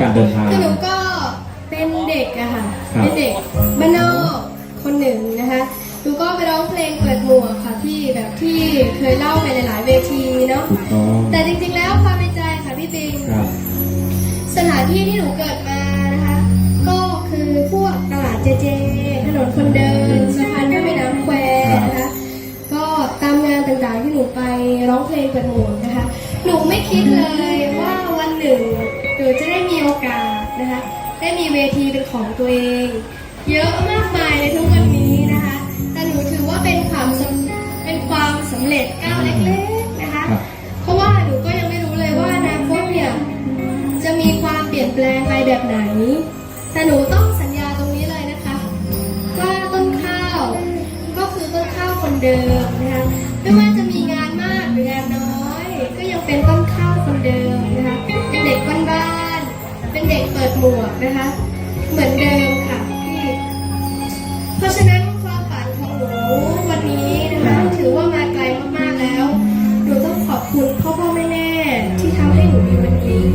การเดินทาง คือหนูก็เป็นเด็กอะค่ะครับ เป็นเด็กบ้านนอกคนหนึ่งนะคะหนูก็ไปร้องเพลงเปิดหมวกค่ะที่แบบที่เคยเล่าไปหลาย ๆ เวทีเนาะถูกต้องแต่จริง ๆ แล้วความในใจค่ะพี่ปิง ครับสถานที่ที่หนูเกิดมานะคะ ก็คือพวกตลาดเจเจ ถนนคนเดินสะพานข้ามแม่น้ำแควนะคะ ก็ตามงานต่างๆที่หนูไปร้องเพลงเปิดหมวกนะคะ หนูไม่คิดเลยว่าวันหนึ่งห นูจะได้มีโอกาสนะคะได้มีเวทีเป็นของตัวเอง เยอะมากมายในทุกวันนี้นะคะ แต่หนูถือว่าเป็นความสำเป็นความสำเร็จก้าวเล็กๆนะคะครับเพราะว่าหนูก็ยังไม่รู้เลยว่าอนาคตเนี่ยจะมีความเปลี่ยนแปลงไปแบบไหน แต่หนูต้องสัญญาตรงนี้เลยนะคะ ว่าต้นข้าวก็คือต้นข้าวคนเดิมนะคะไม่ว่าจะ กับหมวกนะคะ เหมือนเดิมค่ะพี่เพราะฉะนั้นความฝันของหนูวันนี้นะคะถือว่ามาไกลมากๆแล้วหนูต้องขอบคุณพ่อพ่อแม่แม่ที่ทำให้หนูมีวันนี้